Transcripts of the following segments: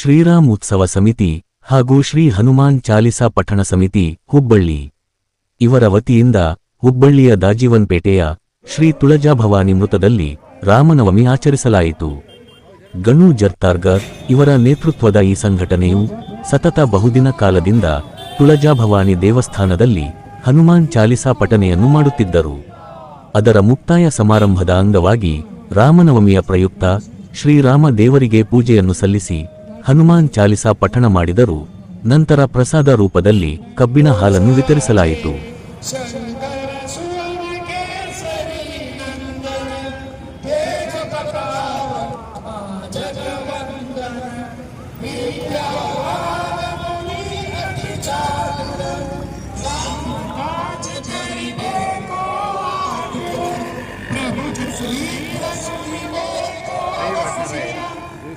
ಶ್ರೀರಾಮ್ ಉತ್ಸವ ಸಮಿತಿ ಹಾಗೂ ಶ್ರೀ ಹನುಮಾನ್ ಚಾಲಿಸಾ ಪಠಣ ಸಮಿತಿ, ಹುಬ್ಬಳ್ಳಿ. ಇವರ ವತಿಯಿಂದ ಹುಬ್ಬಳ್ಳಿಯ ದಾಜಿವನ್ಪೇಟೆಯ ಶ್ರೀ ತುಳಜಾಭವಾನಿ ಮೃತದಲ್ಲಿ ರಾಮನವಮಿ ಆಚರಿಸಲಾಯಿತು. ಗಣು ಜರ್ತಾರ್ಗರ್ ಇವರ ನೇತೃತ್ವದ ಈ ಸಂಘಟನೆಯು ಸತತ ಬಹುದಿನ ಕಾಲದಿಂದ ತುಳಜಾಭವಾನಿ ದೇವಸ್ಥಾನದಲ್ಲಿ ಹನುಮಾನ್ ಚಾಲಿಸಾ ಪಠನೆಯನ್ನು ಮಾಡುತ್ತಿದ್ದರು. ಅದರ ಮುಕ್ತಾಯ ಸಮಾರಂಭದ ಅಂಗವಾಗಿ ರಾಮನವಮಿಯ ಪ್ರಯುಕ್ತ ಶ್ರೀರಾಮ ದೇವರಿಗೆ ಪೂಜೆಯನ್ನು ಸಲ್ಲಿಸಿ ಹನುಮಾನ್ ಚಾಲಿಸಾ ಪಠಣ ಮಾಡಿದರು ನಂತರ ಪ್ರಸಾದ ರೂಪದಲ್ಲಿ ಕಬ್ಬಿನ ಹಾಲನ್ನು ವಿತರಿಸಲಾಯಿತು.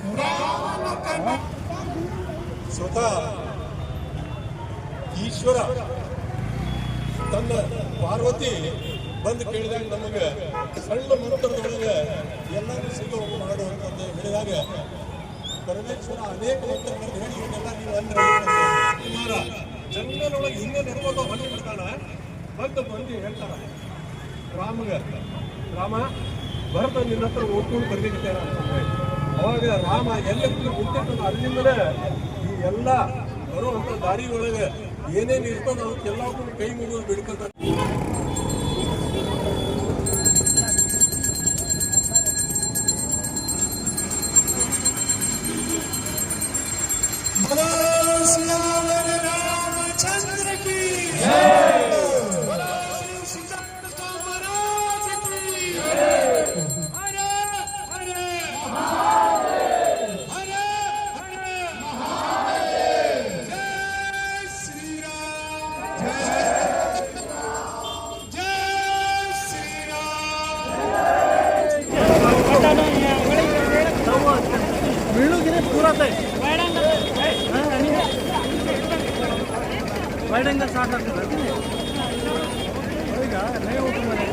ಅತಿ ಸ್ವತಃ ಈಶ್ವರ ತನ್ನ ಪಾರ್ವತಿ ಬಂದು ಕೇಳಿದಾಗ ನಮಗೆ ಸಣ್ಣ ಮಂತ್ರದೊಳಗೆ ಎಲ್ಲರೂ ಸಿಗೋ ಅಂತ ಹೇಳಿದಾಗ ಪರಮೇಶ್ವರ ಅನೇಕ ಮಂತ್ರಗಳನ್ನು ಹೇಳಿ ಇವನ್ನೆಲ್ಲ ನೀವು ಅಂದ್ರೆ ಕುಮಾರ ಜಂಗಲೊಳಗೆ ಹಿಂದೆ ನಡ್ಕೊಂಡು ಬಂದು ಬಿಡ್ತಾನ ಬಂದು ಬಂದು ಹೇಳ್ತಾರ ರಾಮಗ, ರಾಮ, ಭರತ ನಿನ್ನ ಹತ್ರ ಓದ್ಕೊಂಡು ಬರ್ಲಿಕ್ಕೆ ಅವಾಗ ರಾಮ ಎಲ್ಲ ಮುಂದೆ ಅಲ್ಲಿಂದಲೇ ಈ ಎಲ್ಲ ಬರುವಂತ ದಾರಿ ಒಳಗೆ ಏನೇನು ಇರ್ತದ ಅದಕ್ಕೆಲ್ಲ ಕೈ ಮುಗಿದು ಬಿಡ್ಕಂತ Gracias. ವೈಡ್ ಆಂಗಲ್ ಶಾರ್ಟ್ ಆಗ್ತದೆ ಈಗ ಲೈವ್ ಓಪನ್ ಮಾಡಿ